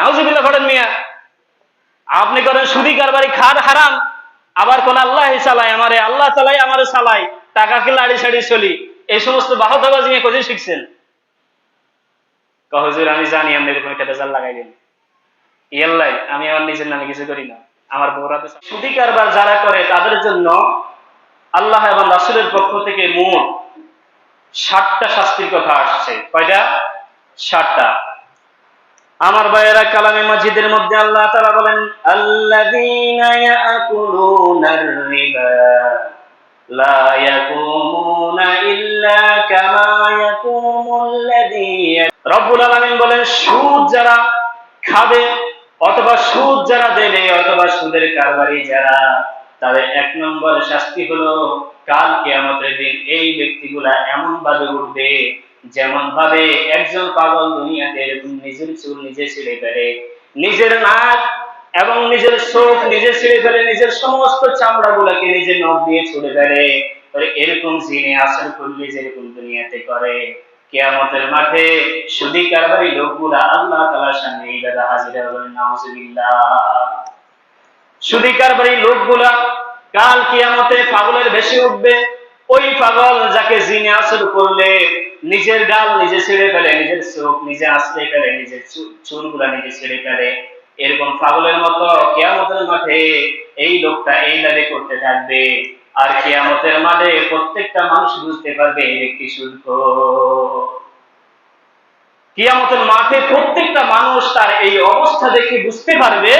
নাউজুবিল্লাহ করেন মিয়া। আপনি করেন সুদি কারবারি খার হারাম, আবার কোন আল্লাহ চালাই আমারে আল্লাহ চালাই আমারে চালাই টাকাকে লাড়ি সাড়ি চলি, এই সমস্ত বাহতাবাজি নিয়ে কোথায় শিখছেন। কহজুর আমি জানি, আপনি এরকম একটা লাগাই দিন ইয়াল্লাই আমি আমার নিজের নামে কিছু করি না। আমার বউরা তো সুদি কারবার যারা করে, তাদের জন্য আল্লাহ এবং রাসুলের পক্ষ থেকে মোট ষাটটা শাস্তির কথা আসছে। কয়টা? ষাটটা আমার ভাইয়েরা কালামে মসজিদের মধ্যে আল্লাহ তাআলা বলেন, আল্লাযীনা ইয়াকুলুনার রিবা লা ইয়াকুমুনা ইল্লা কামা আলামিন বলেন, সুদ যারা খাবে অথবা সুদ যারা দেবে অথবা সুদের কারবারি যারা, তাদের এক নম্বর শাস্তি হলো কাল কিয়ামতের দিন এই ব্যক্তিগুলা এমন ভাবে উঠবে যেমন ভাবে একজন পাগল দুনিয়াতে এরকম নিজের চুল নিজে ছিঁড়ে ফেলে, নিজের নাক এবং নিজের চোখ নিজে ছিঁড়ে ফেলে, নিজের সমস্ত চামড়া গুলাকে নিজের নখ দিয়ে ছুড়ে ফেলে এরকম জিনে আসর করলে যেরকম দুনিয়াতে করে। কেয়ামতের মাঠে সুদি কারবারি লোকগুলা আল্লাহ তালার সামনে এই দাদা হাজিরা হবেন সুদি কারবারি লোকগুলা কাল কিয়ামতে পাগলের বেশি উঠবে, ওই পাগল যাকে জিনে আসর করলে নিজের গাল নিজে ছেড়ে ফেলে, নিজের চোখ নিজে আশ্রয় ফেলে, নিজের চুলগুলা নিজে ছেড়ে ফেলে। এরকম পাগলের মতো কেয়ামতের মাঠে এই লোকটা এই দাবি করতে থাকবে। আর কেয়ামতের মাঠে প্রত্যেকটা মানুষ বুঝতে পারবে এই ব্যক্তি শুদ্ধ কিয়ামতের মাঠে প্রত্যেকটা মানুষ তার এই অবস্থা দেখে বুঝতে পারবে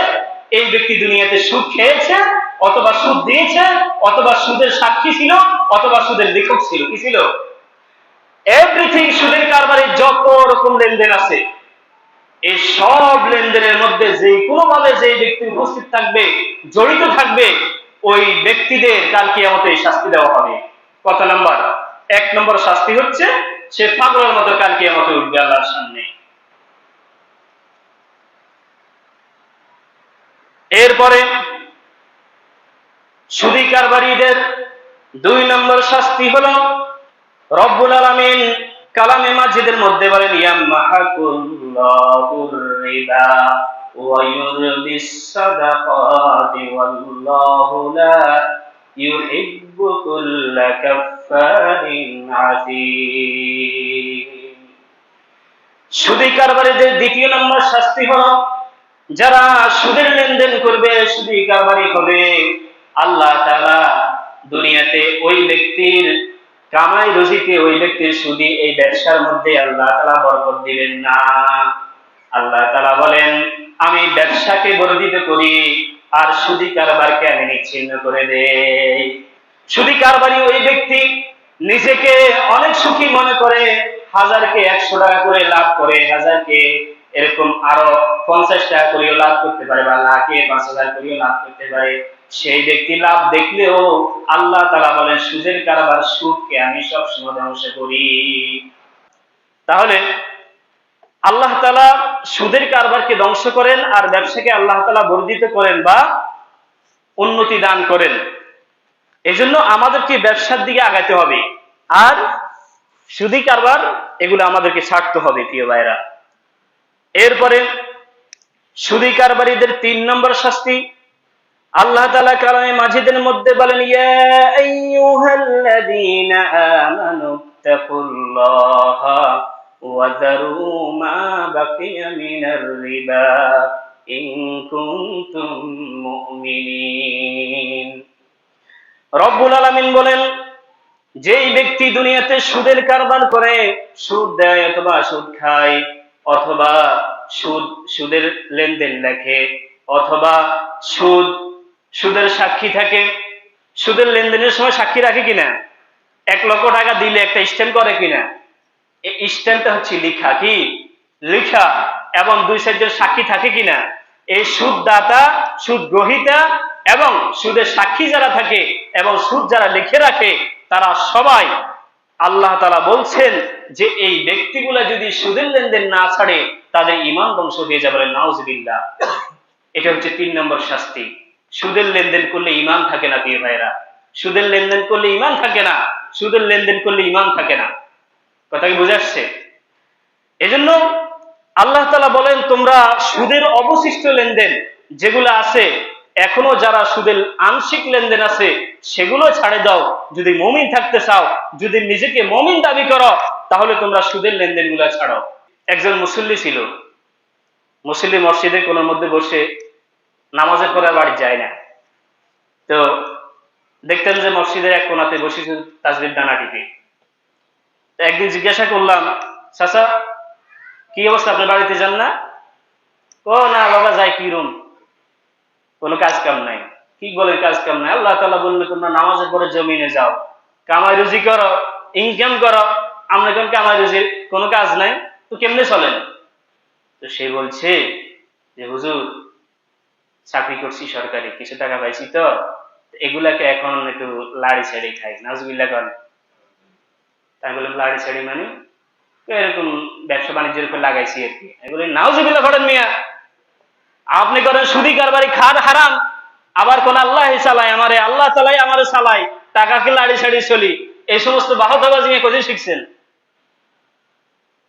এই ব্যক্তি দুনিয়াতে সুদ খেয়েছে, অথবা সুদ দিয়েছে, অথবা সুদের সাক্ষী ছিল, অথবা সুদের লেখক ছিল। কি ছিল? এভরিথিং সুদের কারবারে যত রকম লেনদেন আছে, এই সব লেনদেনের মধ্যে যে কোনো ভাবে যে ব্যক্তি উপস্থিত থাকবে, জড়িত থাকবে, ওই ব্যক্তিদের কাল কিয়ামতে শাস্তি দেওয়া হবে। কত নাম্বার এক নম্বর শাস্তি হচ্ছে, সে পাগলের মতো কাল কিয়ামতে উঠবে আল্লাহর সামনে। এরপরে সুদী কারবারিদের দুই নম্বর শাস্তি হলো রব্বুল আলামিন কালামে মাজিদের মধ্যে বলেন ইয়ামাহাকুল্লাহুর রিবা, ওয়া ইউরবিস সাদাকাতি ওয়াল্লাহু লা ইউহিব্বু কুল্লা কাফফারিন কারবারিদের দ্বিতীয় নম্বর শাস্তি হলো, যারা সুদের লেনদেন করবে, সুদী কারবারি হবে, আল্লাহ তাআলা দুনিয়াতে ওই ব্যক্তির কামাই রুজিতে ওই ব্যক্তির সুদি এই ব্যবসার মধ্যে আল্লাহ তালা বরকত দিবেন না। আল্লাহ তালা বলেন, আমি ব্যবসাকে বর্ধিত করি, আর সুদি কারবারকে আমি নিচ্ছিন্ন করে দেই। সুদি কারবারি ওই ব্যক্তি নিজেকে অনেক সুখী মনে করে, হাজারকে একশো টাকা করে লাভ করে, হাজারকে এরকম আরও পঞ্চাশ টাকা করেও লাভ করতে পারে বা লাখে পাঁচ হাজার করেও লাভ করতে পারে। সেই ব্যক্তি লাভ দেখলেও আল্লাহ তালা বলেন, সুদের কারবার সুদকে আমি সব সময় ধ্বংস করি। তাহলে আল্লাহ তালা সুদের কারবারকে ধ্বংস করেন আর ব্যবসাকে আল্লাহ তালা বর্ধিত করেন বা উন্নতি দান করেন। এজন্য আমাদেরকে ব্যবসার দিকে আগাতে হবে। আর সুদি কারবার, এগুলো আমাদেরকে ছাড়তে হবে, প্রিয় ভাইরা এরপরে সুদি কারবারিদের তিন নম্বর শাস্তি। আল্লাহ তালা কালামে মাঝিদের মধ্যে বলেন রব্বুল আলামিন বলেন, যেই ব্যক্তি দুনিয়াতে সুদের কারবার করে, সুদ দেয় অথবা সুদ খায় অথবা সুদ, সুদের লেনদেন লেখে অথবা সুদ, সুদের সাক্ষী থাকে। সুদের লেনদেনের সময় সাক্ষী রাখে কিনা? এক লক্ষ টাকা দিলে একটা স্ট্যাম্প করে কিনা? এই স্ট্যাম্পটা হচ্ছে লিখা, কি? লিখা। এবং দুই সাইডের সাক্ষী থাকে কিনা? এই সুদ দাতা সুদ গ্রহিতা এবং সুদের সাক্ষী যারা থাকে এবং সুদ যারা লিখে রাখে, তারা সবাই আল্লাহ তালা বলছেন যে এই ব্যক্তিগুলা যদি সুদের লেনদেন না ছাড়ে, তাদের ইমান ধ্বংস হয়ে যাবে নাউজবিল্লা এটা হচ্ছে তিন নম্বর শাস্তি। সুদের লেনদেন করলে ইমান থাকে না প্রিয় ভাইরা সুদের লেনদেন করলে ইমান থাকে না, সুদের লেনদেন করলে ইমান থাকে না। কথা কি বুঝে আসছে? এজন্য আল্লাহ তালা বলেন, তোমরা সুদের অবশিষ্ট লেনদেন যেগুলো আছে এখনও যারা সুদের আংশিক লেনদেন আছে, সেগুলো ছাড়ে দাও। যদি মমিন থাকতে চাও, যদি নিজেকে মমিন দাবি করো, তাহলে তোমরা সুদের লেনদেনগুলা ছাড়ো। একজন মুসল্লি ছিল। মুসল্লি মসজিদে কোনোর মধ্যে বসে নামাজের পরে বাড়ি যায় না। তো দেখতেন যে মসজিদের এক কোনাতে বসে শুধু তাজবির দানা টিপে একদিন জিজ্ঞাসা করলাম, চাচা, কি অবস্থা? আপনার বাড়িতে যান না? ও না, বাবা, যাই, কি রুম কোনো কাজ কাম নাই। কি বলে কাজ কাম নাই। আল্লাহ তালা বললে, তোমরা নামাজের পরে জমিনে যাও। কামাই রুজি করো ইনকাম করো। আমরা এখন কামাই রুজির কোনো কাজ নাই। তো কেমনে চলেন? তো সে বলছে যে, হুজুর, চাকরি করছি সরকারি, কিছু টাকা পাইছি তো। এগুলাকে এখন একটু লাড়ি ছেড়ে খাই। নাজবিল্লা করেন তাই বললাম, লাড়ি ছেড়ে মানে? এরকম ব্যবসা বাণিজ্যের উপর লাগাইছি আর কি। এগুলো নাউজুবিল্লাহ করেন মিয়া। আপনি করেন সুদি কারবারি খার হারাম। আবার কোন আল্লাহ চালাই আমারে আল্লাহ চালাই আমারে চালাই টাকাকে লাড়ি ছাড়ি চলি, এই সমস্ত বাহতাবাজি নিয়ে কোথায় শিখছেন?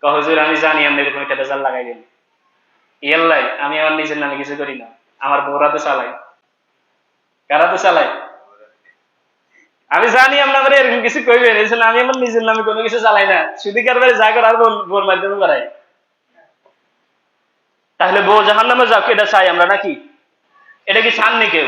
কহজুর আমি জানি আপনি এরকম একটা রেজাল্ট লাগাই দিন ইয়াল্লাই আমি আমার নিজের নামে কিছু করি না। আমার বউরা তো চালাই কারা তো চালাই আমি জানি আপনাদের এরকম কিছু কইবেন, এই জন্য আমি আমার নিজের নামে কোনো কিছু চালাই না। শুধু কারবারে যা করার বোর মাধ্যমে করাই। তাহলে বউ জাহান নামে যাক এটা চাই আমরা নাকি? এটা কি চাননি কেউ?